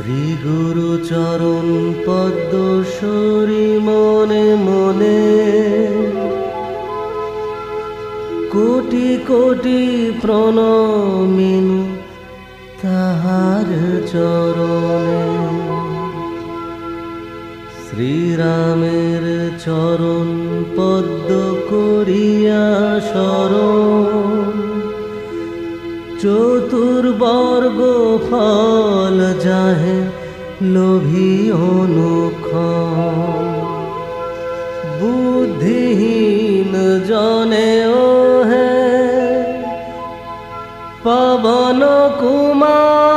শ্রী গুরু চরণ পদ্মসরী মনে মনে। কোটি কোটি প্রণমিনু তাহার চরণে। শ্রীরামের চরণ পদ্ম করিয়া শরণ। চতুর্বর্গ ফল যাহে লোভী অনুখ বুদ্ধিহীন জনে ও হে পবন কুমার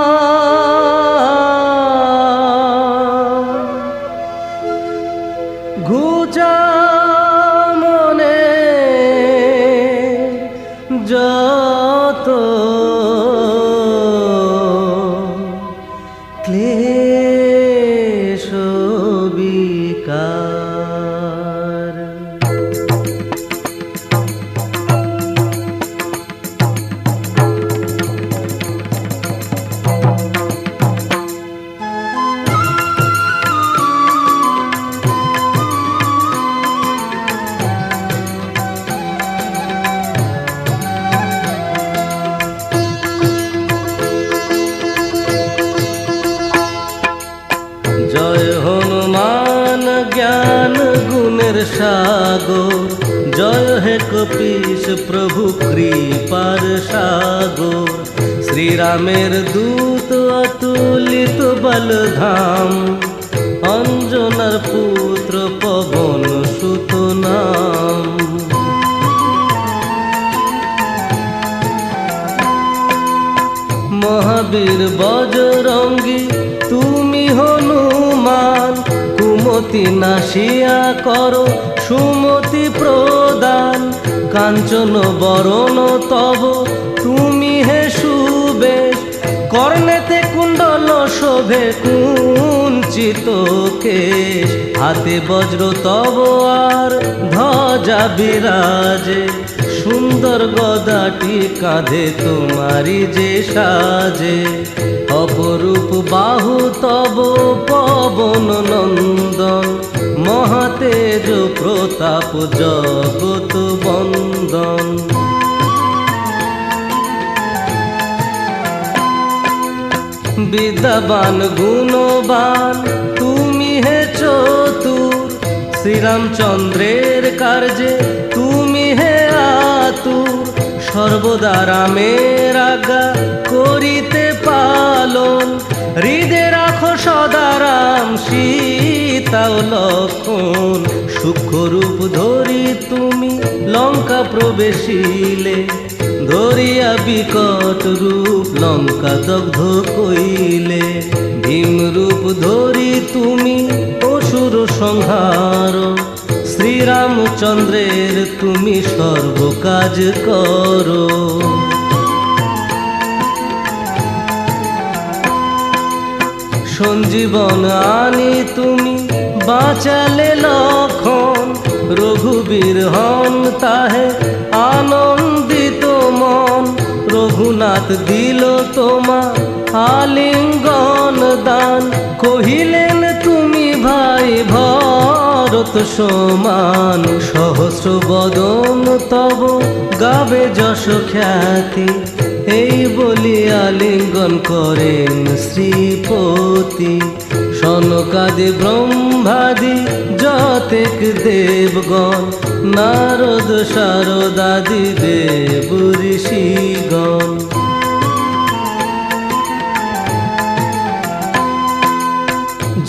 প্রভু কৃপার সাগর। শ্রীরামের দূত অতুলিত বলধাম। অঞ্জনার পুত্র পবন সুত নাম মহাবীর বজরঙ্গী, তুমি হনুমান। কুমতি নাশিয়া করো, সুমতি প্রদান। কাঞ্চন বরণ তব, তুমি হে সুবেশ কর্ণেতে কুণ্ডল শোভে কুঞ্চিত কেশ। হাতে বজ্র তব আর ধ্বজা বিরাজে, সুন্দর গদাটি কাঁধে তোমারি যে সাজে। অপরূপ বাহু তব পবন নন্দন মহাতেজ প্রতাপ জগত বন্দন। বিদ্যাবান, গুণবান, তুমি হে চতুর। শ্রীরামচন্দ্রের কার্যে তুমি হে আতুর। সর্বদা রামের আজ্ঞা করিতে পালন। হৃদে রাখো সদা রাম সীতা ও লক্ষণ, সূক্ষ্মরূপ ধরি তুমি, লঙ্কা প্রবেশিলে। ধরিয়া বিকট রূপ লঙ্কা দগ্ধ কইলে। ভীম রূপ ধরি তুমি, অসুর সংহার। শ্রীরামচন্দ্রের তুমি সর্ব কাজ করো। সঞ্জীবন আনি তুমি, বাঁচালে লক্ষণ রঘুবীর হন তাহে আনন্দিত মন। রঘুনাথ দিল তোমা আলিঙ্গন দান। কহিলেন, তুমি ভাই ভরত সমান সহস্র বদন তব, গাবে যশ খ্যাতি। এই বলি আলিঙ্গন করেন শ্রীপতি। সনকাদি, ব্রহ্মাদি, যতেক দেবগণ, নারদ শারদাদি দেব ঋষিগণ।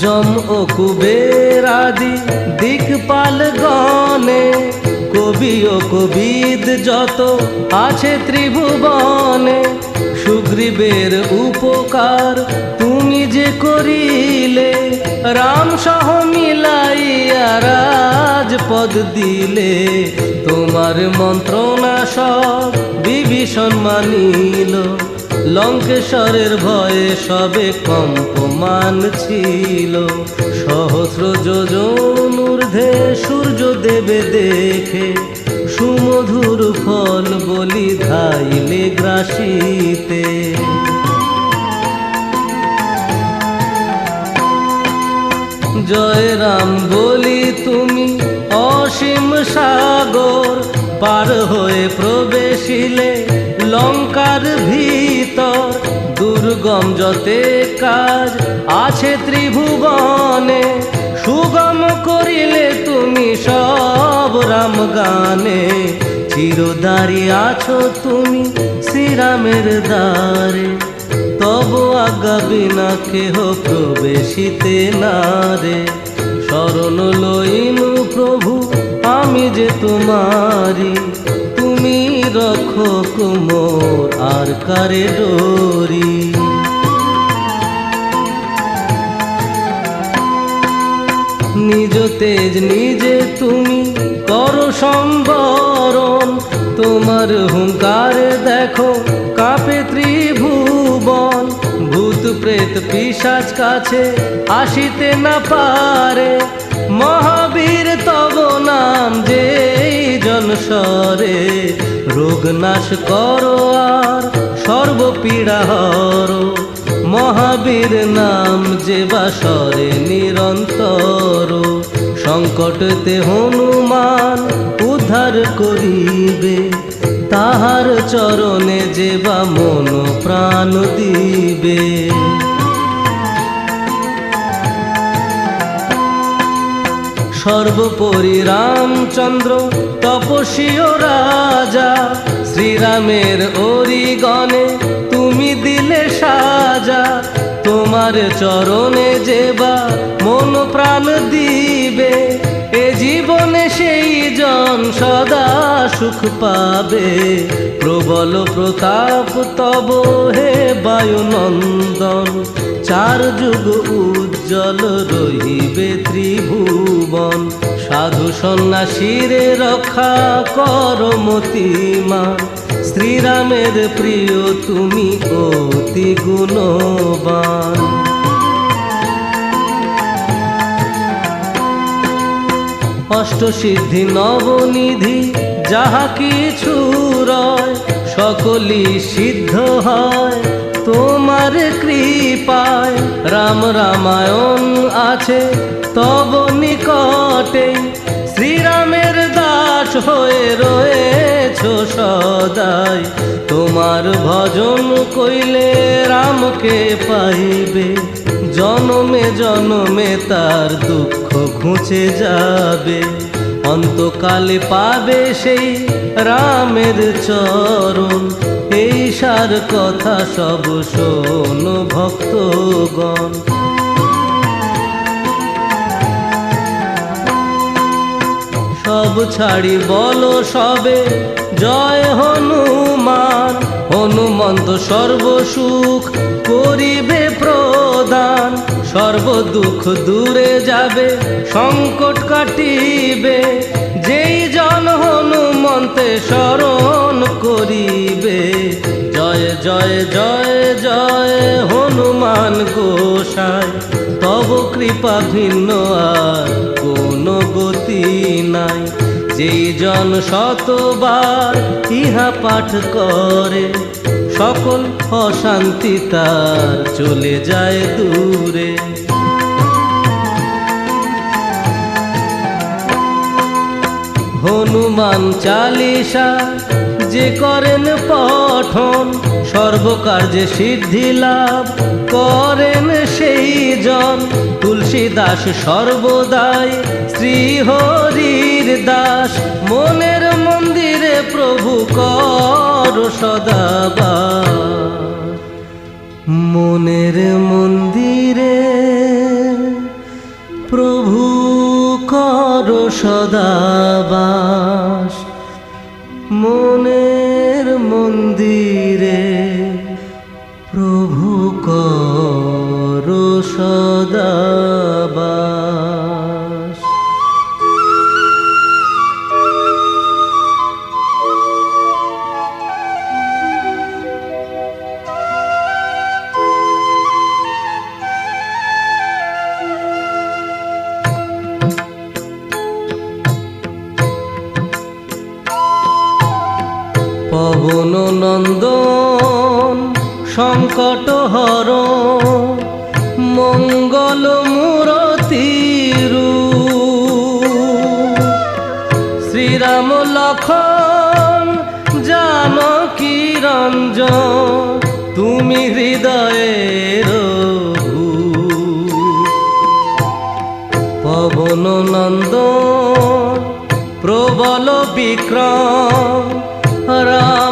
যম ও কুবের আদি দিকপাল গণে কবি ও কবিদ যত আছে ত্রিভুবনে, সুগ্রীবের উপকার তুমি যে করিলে, রাম সহ মিলাইয়া রাজপদ দিলে, তোমার মন্ত্রণা সব বিভীষণ মানিল। লঙ্কেশ্বরের ভয়ে সবে কম্পমান ছিল। সহস্র যোজন ঊর্ধ্বে সূর্য দেবে দেখে সুমধুর ফল বলি ধাইলে গ্রাসিতে। জয় রাম বলি তুমি অসীম সাগর, পার হয়ে প্রবেশিলে লঙ্কার ভিতর, দুর্গম যতে কাজ আছে ত্রিভুবনে, সুগম করিলে তুমি সব রাম গানে। চিরদারি আছো তুমি শ্রীরামের দ্বারে, তব আজ্ঞা বিনা কেহ প্রবেশিতে না রে। শরণ লইনু প্রভু, আমি যে তোমারি তুমি রক্ষক মোর আর কারে ডোরি নিজ তেজ নিজে তুমি করো সম্বরণ, তোমার হুঙ্কারে দেখো কাপে ত্রিভুবন। ভূত প্রেত পিসাজ কাছে আসিতে না পারে, মহাবীর তব নাম যে জনসরে রোগ নাশ করো আর সর্বপীড়া হরো মহাবীর নাম যে বাসরে নিরন্তর। সংকটতে হনুমান উদ্ধার করিবে। তাহার চরণে যে বা মন প্রাণ দিবে। সর্বোপরি রামচন্দ্র, তপস্বীয় রাজা। শ্রীরামের অরিগণে তুমি দিলে সাজা। তোমার চরণে যেবা মন প্রাণ দিবে, এ জীবনে সেই জন সদা সুখ পাবে। প্রবল প্রতাপ তব হে বায়ুনন্দন, চার যুগ উজ্জ্বল রহিবে ত্রিভুবন। সাধু সন্ন্যাসীরে রক্ষা কর মতিমান শ্রীরামের প্রিয়, তুমি অতি গুণবান। অষ্টসিদ্ধি নবনিধি, যাহা কিছু রয়, সকলই সিদ্ধ হয়। তোমার কৃপায় রাম রামায়ণ আছে। তব নিকটে শ্রীরামের দাস হয়ে রয়েছ সদাই। তোমার ভজন কইলে রামকে পাইবে। জনমে জনমে তার দুঃখ ঘুচে যাবে। অন্তকালে পাবে সেই রামের চরণ। এই সার কথা সব শোন ভক্তগণ। সব ছাড়ি বলো সবে, জয় হনুমান। হনুমন্ত সর্বসুখ করিবে প্রদান। সর্ব দুঃখ দূরে যাবে, সংকট কাটিবে। যেই জন হনুমন্তে স্মরণ করিবে, জয় জয় জয় জয় হনুমান গোসাই, তব কৃপা ভিন্ন আর কোনো গতি নাই। যেই জন শতবার ইহা পাঠ করে, সকল অশান্তি তার চলে যায় দূরে। হনুমান চালিসা, যে করেন পঠন, সর্বকার্যে সিদ্ধি লাভ করেন সেই জন। তুলসী দাস সর্বদাই শ্রী হরির দাস, মনের মন্দিরে প্রভু কর সদাবার মনের মন্দিরে প্রভু কর পবন নন্দন, সংকট হর, মঙ্গল মূরতি রূপ শ্রীরাম লক্ষণ জানকী রঞ্জন তুমি হৃদয়ের ভূপ। পবন নন্দন, প্রবল বিক্রম রামনুগত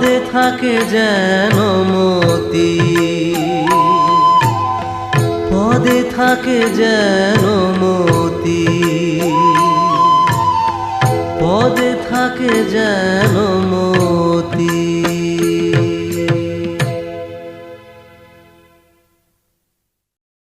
পদে থাকে যেন মতি। পদে থাকে যেন মতি। পদে থাকে যেন মতি।